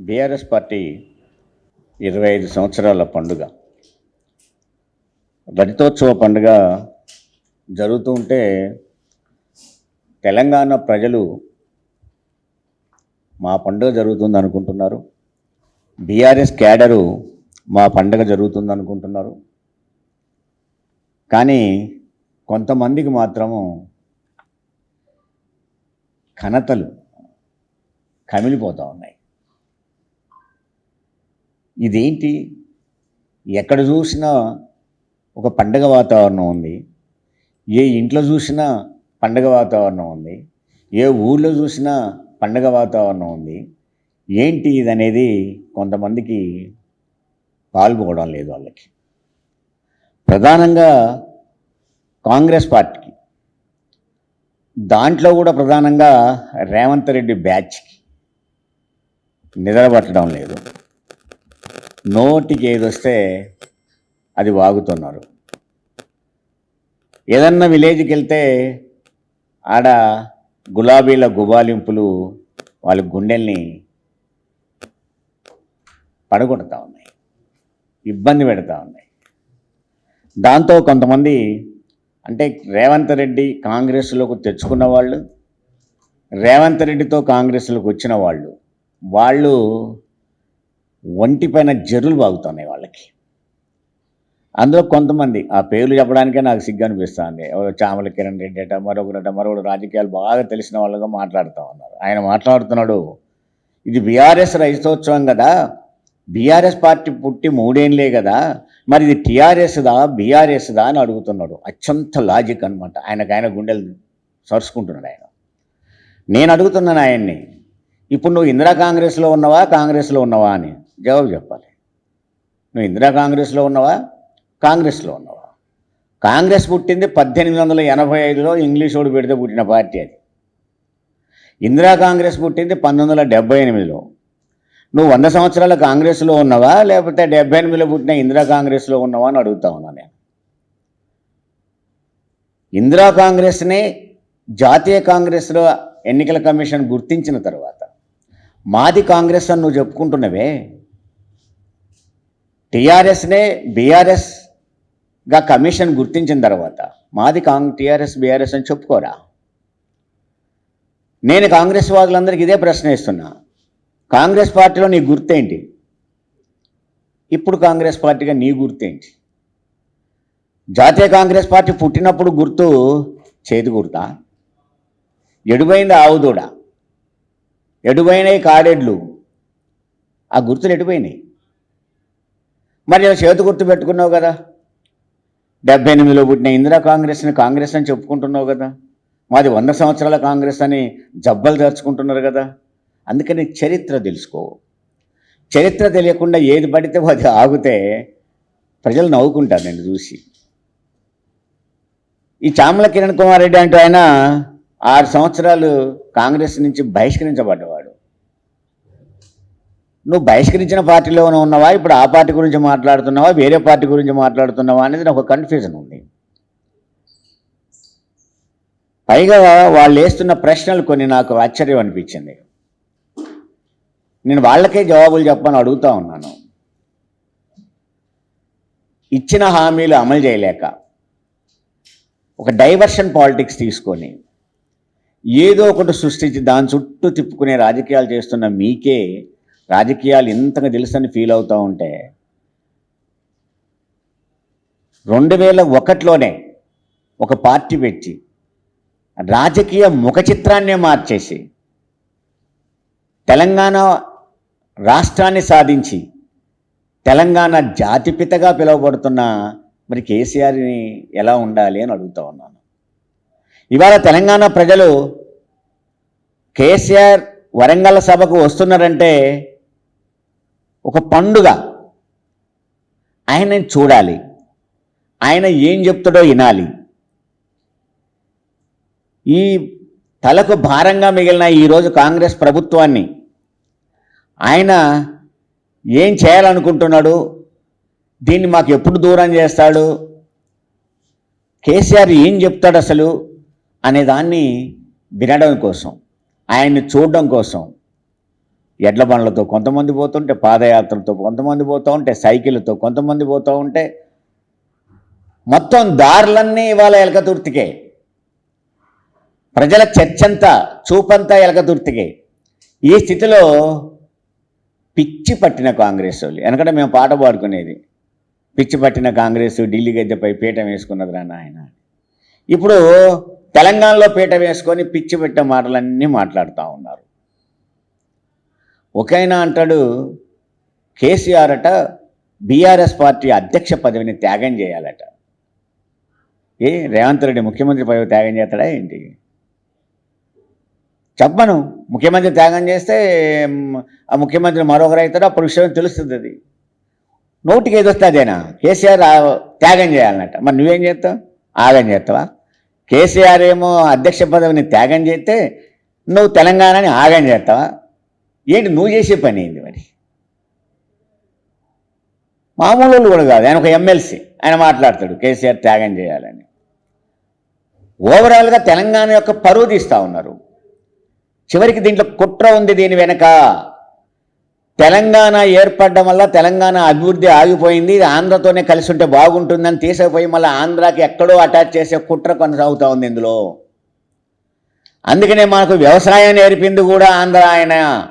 BRS party ఇరవై ఐదు సంవత్సరాల పండుగ. రజతోత్సవ పండుగ జరుగుతూ ఉంటే తెలంగాణ ప్రజలు మా పండుగ జరుగుతుంది అనుకుంటున్నారు. బీఆర్ఎస్ క్యాడరు మా పండుగ జరుగుతుంది అనుకుంటున్నారు. కానీ కొంతమందికి మాత్రము ఘనతలు కమిలిపోతూ ఉన్నాయి. ఇదేంటి? ఎక్కడ చూసినా ఒక పండగ వాతావరణం ఉంది. ఏ ఇంట్లో చూసినా పండగ వాతావరణం ఉంది. ఏ ఊళ్ళో చూసినా పండగ వాతావరణం ఉంది. ఏంటి ఇది అనేది కొంతమందికి పాల్గొనడం లేదు వాళ్ళకి. ప్రధానంగా కాంగ్రెస్ పార్టీకి. దాంట్లో కూడా ప్రధానంగా రేవంత్ రెడ్డి బ్యాచ్కి నిద్రపట్టడం లేదు. నోటికి ఏదొస్తే అది వాగుతున్నారు. ఏదన్నా విలేజ్కి వెళ్తే ఆడ గులాబీల గుబాలింపులు వాళ్ళ గుండెల్ని పడగొడతా ఉన్నాయి. ఇబ్బంది పెడతా ఉన్నాయి. దాంతో కొంతమంది అంటే రేవంత్ రెడ్డి కాంగ్రెస్లోకి తెచ్చుకున్న వాళ్ళు రేవంత్ రెడ్డితో కాంగ్రెస్లోకి వచ్చిన వాళ్ళు వాళ్ళు ఒంటి పైన జరులు బాగుతున్నాయి వాళ్ళకి. అందులో కొంతమంది ఆ పేర్లు చెప్పడానికే నాకు సిగ్గు అనిపిస్తుంది. ఎవరో చామల కిరణ్ రెడ్డి అట మరొకరట మరొకరు రాజకీయాలు బాగా తెలిసిన వాళ్ళుగా మాట్లాడుతూ ఉన్నారు. ఆయన మాట్లాడుతున్నాడు ఇది బీఆర్ఎస్ రైతోత్సవం కదా బీఆర్ఎస్ పార్టీ పుట్టి మూడేళ్ళే కదా మరి ఇది టీఆర్ఎస్దా బీఆర్ఎస్దా అని అడుగుతున్నాడు. అత్యంత లాజిక్ అనమాట ఆయనకు ఆయన గుండెలు సరుచుకుంటున్నాడు ఆయన. నేను అడుగుతున్నాను ఆయన్ని ఇప్పుడు నువ్వు ఇందిరా కాంగ్రెస్లో ఉన్నవా కాంగ్రెస్లో ఉన్నవా అని. జవాబు చెప్పాలి. నువ్వు ఇందిరా కాంగ్రెస్లో ఉన్నావా? కాంగ్రెస్లో ఉన్నావా? కాంగ్రెస్ పుట్టింది పద్దెనిమిది వందల ఎనభై ఐదులో ఇంగ్లీష్ ఓడి పెడితే పుట్టిన పార్టీ అది. ఇందిరా కాంగ్రెస్ పుట్టింది పంతొమ్మిది వందల డెబ్బై ఎనిమిదిలో. నువ్వు వంద సంవత్సరాల కాంగ్రెస్లో ఉన్నావా? లేకపోతే డెబ్బై ఎనిమిదిలో పుట్టిన ఇందిరా కాంగ్రెస్లో ఉన్నావా అని అడుగుతా ఉన్నా నేను. ఇందిరా కాంగ్రెస్ని జాతీయ కాంగ్రెస్లో ఎన్నికల కమిషన్ గుర్తించిన తర్వాత మాది కాంగ్రెస్ అని నువ్వు చెప్పుకుంటున్నవే? టీఆర్ఎస్నే బీఆర్ఎస్గా కమిషన్ గుర్తించిన తర్వాత మాది కాంగ్ టీఆర్ఎస్ బీఆర్ఎస్ అని చెప్పుకోరా? నేను కాంగ్రెస్ వాదులందరికీ ఇదే ప్రశ్న ఇస్తున్నా కాంగ్రెస్ పార్టీలో నీ గుర్తేంటి? ఇప్పుడు కాంగ్రెస్ పార్టీగా నీ గుర్తేంటి? జాతీయ కాంగ్రెస్ పార్టీ పుట్టినప్పుడు గుర్తు చేతి గుర్తా? ఎడుపోయింది ఆవుదూడ ఎడుపోయినాయి కాడెడ్లు? ఆ గుర్తులు ఎడిపోయినాయి మరి చేతి గుర్తు పెట్టుకున్నావు కదా? డెబ్బై ఎనిమిదిలో పుట్టిన ఇందిరా కాంగ్రెస్ని కాంగ్రెస్ అని చెప్పుకుంటున్నావు కదా? మాది వంద సంవత్సరాల కాంగ్రెస్ అని జబ్బలు తెరుచుకుంటున్నారు కదా? అందుకని చరిత్ర తెలుసుకో. చరిత్ర తెలియకుండా ఏది పడితే అది ఆగితే ప్రజలు నవ్వుకుంటారు నేను చూసి. ఈ చామల కిరణ్ కుమార్ రెడ్డి అంటే ఆయన ఆరు సంవత్సరాలు కాంగ్రెస్ నుంచి బహిష్కరించబడ్డవాడు. నువ్వు బహిష్కరించిన పార్టీలోనే ఉన్నావా? ఇప్పుడు ఆ పార్టీ గురించి మాట్లాడుతున్నావా? వేరే పార్టీ గురించి మాట్లాడుతున్నావా? అనేది నాకు కన్ఫ్యూజన్ ఉంది. పైగా వాళ్ళు వేస్తున్న ప్రశ్నలు కొన్ని నాకు ఆశ్చర్యం అనిపించింది. నేను వాళ్ళకే జవాబులు చెప్పని అడుగుతా ఉన్నాను. ఇచ్చిన హామీలు అమలు చేయలేక ఒక డైవర్షన్ పాలిటిక్స్ తీసుకొని ఏదో ఒకటి సృష్టించి దాని చుట్టూ తిప్పుకునే రాజకీయాలు చేస్తున్న మీకే రాజకీయాలు ఇంతగా తెలుసని ఫీల్ అవుతూ ఉంటే రెండు వేల ఒకటిలోనే ఒక పార్టీ పెట్టి రాజకీయ ముఖ చిత్రాన్నే మార్చేసి తెలంగాణ రాష్ట్రాన్ని సాధించి తెలంగాణ జాతిపితగా పిలువబడుతున్న మరి కేసీఆర్ని ఎలా ఉండాలి అని అడుగుతూ ఉన్నాను. ఇవాళ తెలంగాణ ప్రజలు కేసీఆర్ వరంగల్ సభకు వస్తున్నారంటే ఒక పండుగ. ఆయనని చూడాలి. ఆయన ఏం చెప్తాడో వినాలి. ఈ తలకు భారంగా మిగిలిన ఈరోజు కాంగ్రెస్ ప్రభుత్వాన్ని ఆయన ఏం చేయాలనుకుంటున్నాడు? దీన్ని మాకు ఎప్పుడు దూరం చేస్తాడు? కేసీఆర్ ఏం చెప్తాడు అసలు? అనే దాన్ని వినడం కోసం ఆయన్ని చూడడం కోసం ఎడ్ల బండ్లతో కొంతమంది పోతుంటే పాదయాత్రలతో కొంతమంది పోతూ ఉంటే సైకిల్తో కొంతమంది పోతూ ఉంటే మొత్తం దారులన్నీ ఇవాళ ఎలకతుర్తికే. ప్రజల చర్చంతా చూపంతా ఎలకతుర్తికే. ఈ స్థితిలో పిచ్చి పట్టిన కాంగ్రెస్ వాళ్ళు ఎందుకంటే మేము పాట పాడుకునేది. పిచ్చి పట్టిన కాంగ్రెస్ ఢిల్లీ గద్దెపై పీఠం వేసుకున్నది రా నాయన. ఇప్పుడు తెలంగాణలో పీట వేసుకొని పిచ్చి పెట్టే మాటలన్నీ మాట్లాడుతూ ఉన్నారు. ఒకైనా అంటాడు? కేసీఆర్ అట బీఆర్ఎస్ పార్టీ అధ్యక్ష పదవిని త్యాగం చేయాలట. ఏ రేవంత్ రెడ్డి ముఖ్యమంత్రి పదవి త్యాగం చేస్తాడా ఏంటి? చెప్పను. ముఖ్యమంత్రి త్యాగం చేస్తే ఆ ముఖ్యమంత్రి మరొకరు అవుతాడు అప్పుడు విషయం తెలుస్తుంది అది. నోటికి ఏదొస్తే అదేనా? కేసీఆర్ త్యాగం చేయాలన్నట మరి నువ్వేం చేస్తావు? ఆగం చేస్తావా? కేసీఆర్ ఏమో అధ్యక్ష పదవిని త్యాగం చేస్తే నువ్వు తెలంగాణని ఆగం చేస్తావా? ఏంటి నువ్వు చేసే పని ఏంది మరి? మామూలు వాళ్ళు కూడా కాదు. ఆయన ఒక ఎమ్మెల్సీ ఆయన మాట్లాడతాడు కేసీఆర్ త్యాగం చేయాలని. ఓవరాల్గా తెలంగాణ యొక్క పరువు తీస్తూ ఉన్నారు. చివరికి దీంట్లో కుట్ర ఉంది దీని వెనక. తెలంగాణ ఏర్పడడం వల్ల తెలంగాణ అభివృద్ధి ఆగిపోయింది. ఇది ఆంధ్రతోనే కలిసి ఉంటే బాగుంటుందని తీసుకుపోయి మళ్ళీ ఆంధ్రాకి ఎక్కడో అటాచ్ చేసే కుట్ర కొనసాగుతూ ఉంది ఇందులో. అందుకనే మనకు వ్యవసాయం నేర్పింది కూడా ఆంధ్ర ఆయన.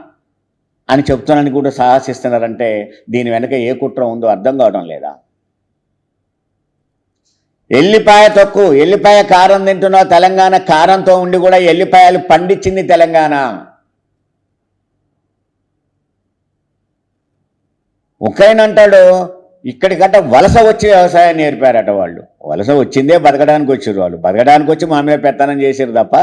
అని చెప్తున్నాను కూడా సాహసిస్తున్నారంటే దీని వెనక ఏ కుట్ర ఉందో అర్థం కావడం లేదా? ఎల్లిపాయ తొక్కు ఎల్లిపాయ కారం తింటున్న తెలంగాణ కారంతో ఉండి కూడా ఎల్లిపాయలు పండించింది తెలంగాణ. ఒకైనంటాడు ఇక్కడికంటే వలస వచ్చి వ్యవసాయం నేర్పారట వాళ్ళు. వలస వచ్చిందే బతకడానికి వచ్చారు వాళ్ళు. బతకడానికి వచ్చి మా మీద పెత్తనం చేశారు తప్ప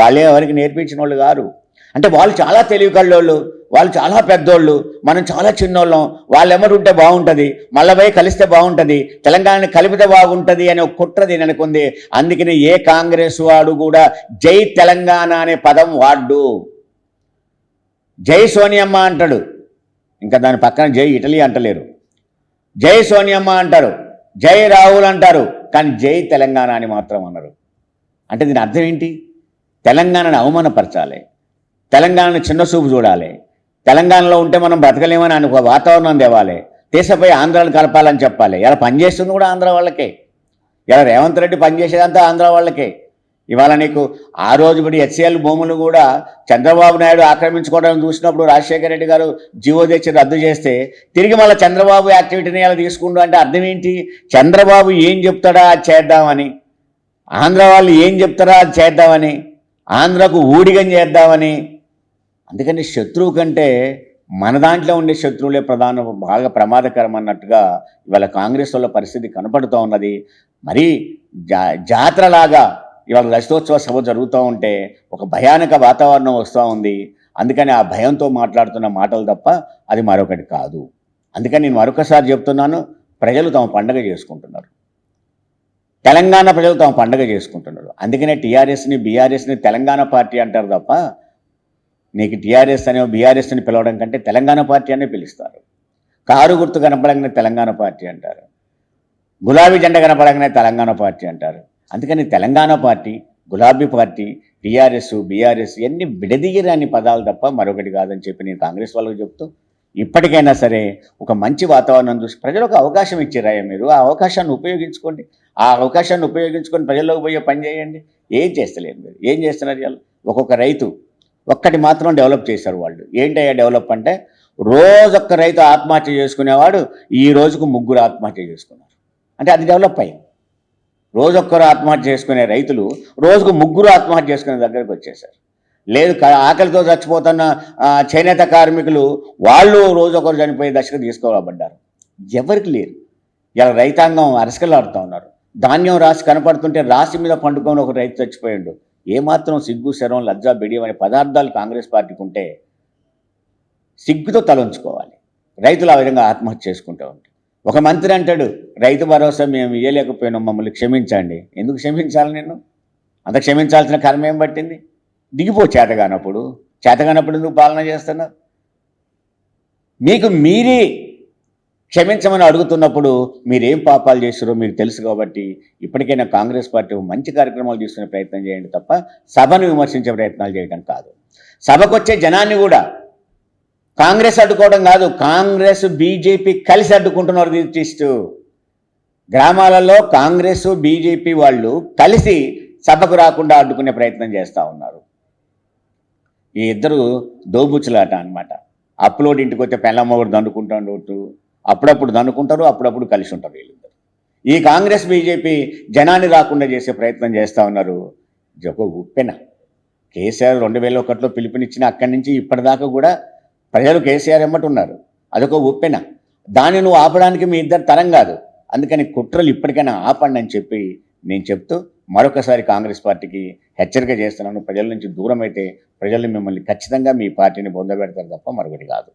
వాళ్ళే ఎవరికి నేర్పించిన వాళ్ళు కారు. అంటే వాళ్ళు చాలా తెలివి కళ్ళోళ్ళు వాళ్ళు చాలా పెద్దోళ్ళు మనం చాలా చిన్నోళ్ళం వాళ్ళు ఎమరుంటే బాగుంటుంది మళ్ళీ కలిస్తే బాగుంటుంది తెలంగాణని కలిపితే బాగుంటుంది అనే ఒక కుట్ర దీని అందుకని ఏ కాంగ్రెస్ వాడు కూడా జై తెలంగాణ అనే పదం వాడు జై సోనియమ్మ అంటాడు. ఇంకా దాని పక్కన జై ఇటలీ అంటలేరు. జై సోనియమ్మ అంటారు జై రాహుల్ అంటారు కానీ జై తెలంగాణ అని మాత్రం అన్నారు అంటే దీని అర్థం ఏంటి? తెలంగాణను అవమానపరచాలి. తెలంగాణను చిన్న చూపు చూడాలి. తెలంగాణలో ఉంటే మనం బ్రతకలేమని అనుకో వాతావరణం తేవాలి. దేశపై ఆంధ్రాను కలపాలని చెప్పాలి. ఇలా పనిచేస్తుంది కూడా ఆంధ్ర వాళ్ళకే. ఇలా రేవంత్ రెడ్డి పనిచేసేదంతా ఆంధ్ర వాళ్ళకే. ఇవాళ నీకు ఆ రోజు ఇప్పుడు హెచ్సిఎల్ భూములు కూడా చంద్రబాబు నాయుడు ఆక్రమించుకోవడం చూసినప్పుడు రాజశేఖర రెడ్డి గారు జీవో తెచ్చి రద్దు చేస్తే తిరిగి మళ్ళీ చంద్రబాబు యాక్టివిటీని ఇలా తీసుకుంటూ అంటే అర్థం ఏంటి? చంద్రబాబు ఏం చెప్తాడా అది చేద్దామని. ఆంధ్ర వాళ్ళు ఏం చెప్తారా అది చేద్దామని. ఆంధ్రకు ఊడిగం చేద్దామని. అందుకని శత్రువు కంటే మన దాంట్లో ఉండే శత్రువులే ప్రధాన బాగా ప్రమాదకరం అన్నట్టుగా ఇవాళ కాంగ్రెస్ వాళ్ళ పరిస్థితి కనపడుతూ ఉన్నది. మరీ జా జాతరలాగా ఇవాళ లలితోత్సవ సభ జరుగుతూ ఉంటే ఒక భయానక వాతావరణం వస్తూ ఉంది. అందుకని ఆ భయంతో మాట్లాడుతున్న మాటలు తప్ప అది మరొకటి కాదు. అందుకని నేను మరొకసారి చెప్తున్నాను ప్రజలు తమ పండగ చేసుకుంటున్నారు. తెలంగాణ ప్రజలు తమ పండగ చేసుకుంటున్నారు. అందుకనే టీఆర్ఎస్ని బీఆర్ఎస్ని తెలంగాణ పార్టీ అంటారు తప్ప నీకు టీఆర్ఎస్ అనే బీఆర్ఎస్ అని పిలవడం కంటే తెలంగాణ పార్టీ అనే పిలుస్తారు. కారు గుర్తు కనపడంగానే తెలంగాణ పార్టీ అంటారు. గులాబీ జెండా కనపడంగానే తెలంగాణ పార్టీ అంటారు. అందుకని తెలంగాణ పార్టీ గులాబీ పార్టీ టీఆర్ఎస్ బీఆర్ఎస్ ఇవన్నీ విడదీయరాని పదాలు తప్ప మరొకటి కాదని చెప్పి నేను కాంగ్రెస్ వాళ్ళకి చెప్తూ ఇప్పటికైనా సరే ఒక మంచి వాతావరణం చూసి ప్రజలకు అవకాశం ఇచ్చిరాయ మీరు? ఆ అవకాశాన్ని ఉపయోగించుకోండి. ఆ అవకాశాన్ని ఉపయోగించుకొని ప్రజల్లోకి పోయే పని చేయండి. ఏం చేస్తలేరు మీరు? ఏం చేస్తున్నారు ఇవాళ? ఒక్కొక్క రైతు ఒక్కటి మాత్రం డెవలప్ చేశారు వాళ్ళు. ఏంటయ్యా డెవలప్ అంటే రోజొక్క రైతు ఆత్మహత్య చేసుకునేవాడు ఈ రోజుకు ముగ్గురు ఆత్మహత్య చేసుకున్నారు. అంటే అది డెవలప్ అయింది. రోజొక్కరు ఆత్మహత్య చేసుకునే రైతులు రోజుకు ముగ్గురు ఆత్మహత్య చేసుకునే దగ్గరికి వచ్చేసారు లేదు ఆకలితో చచ్చిపోతున్న చేనేత కార్మికులు వాళ్ళు రోజొకరు చనిపోయే దశకు తీసుకోబడ్డారు. ఎవరికి లేరు ఇలా రైతాంగం అరసకలాడుతూ ఉన్నారు. ధాన్యం రాసి కనపడుతుంటే రాసి మీద పండుకొని ఒక రైతు చచ్చిపోయాడు. ఏమాత్రం సిగ్గు శరం లజ్జా బిడియం అనే పదార్థాలు కాంగ్రెస్ పార్టీకి ఉంటే సిగ్గుతో తలంచుకోవాలి. రైతులు ఆ విధంగా ఆత్మహత్య చేసుకుంటూ ఉంటారు. ఒక మంత్రి అంటాడు రైతు భరోసా మేము ఇవ్వలేకపోయినాం మమ్మల్ని క్షమించండి. ఎందుకు క్షమించాలి నేను అంత క్షమించాల్సిన కర్మ ఏం పట్టింది? దిగిపో చేతగానప్పుడు. చేతగానప్పుడు ఎందుకు పాలన చేస్తున్నారు మీకు మీరే క్షమించమని అడుగుతున్నప్పుడు మీరేం పాపాలు చేస్తారో మీకు తెలుసు కాబట్టి ఇప్పటికైనా కాంగ్రెస్ పార్టీ మంచి కార్యక్రమాలు తీసుకునే ప్రయత్నం చేయండి తప్ప సభను విమర్శించే ప్రయత్నాలు చేయడం కాదు. సభకు వచ్చే జనాన్ని కూడా కాంగ్రెస్ అడ్డుకోవడం కాదు కాంగ్రెస్ బీజేపీ కలిసి అడ్డుకుంటున్నారు తీస్తూ గ్రామాలలో కాంగ్రెస్ బీజేపీ వాళ్ళు కలిసి సభకు రాకుండా అడ్డుకునే ప్రయత్నం చేస్తూ ఉన్నారు. ఈ ఇద్దరు దోబుచ్చులాట అనమాట అప్లోడ్ ఇంటికి వస్తే పెళ్ళమ్మవాడు దండుకుంటాడు అప్పుడప్పుడు దన్నుకుంటారు అప్పుడప్పుడు కలిసి ఉంటారు వీళ్ళిద్దరు. ఈ కాంగ్రెస్ బీజేపీ జనాన్ని రాకుండా చేసే ప్రయత్నం చేస్తూ ఉన్నారు ఇది ఒక ఉప్పెన. కేసీఆర్ రెండు వేల ఒకటిలో పిలుపునిచ్చిన అక్కడి నుంచి ఇప్పటిదాకా కూడా ప్రజలు కేసీఆర్ ఎమ్మటి ఉన్నారు. అదొక ఉప్పెన. దాన్ని నువ్వు ఆపడానికి మీ ఇద్దరు తరం కాదు. అందుకని కుట్రలు ఇప్పటికైనా ఆపండి అని చెప్పి నేను చెప్తూ మరొకసారి కాంగ్రెస్ పార్టీకి హెచ్చరిక చేస్తున్నాను. ప్రజల నుంచి దూరం అయితే ప్రజలు మిమ్మల్ని ఖచ్చితంగా మీ పార్టీని పొందబెడతారు తప్ప మరొకటి కాదు.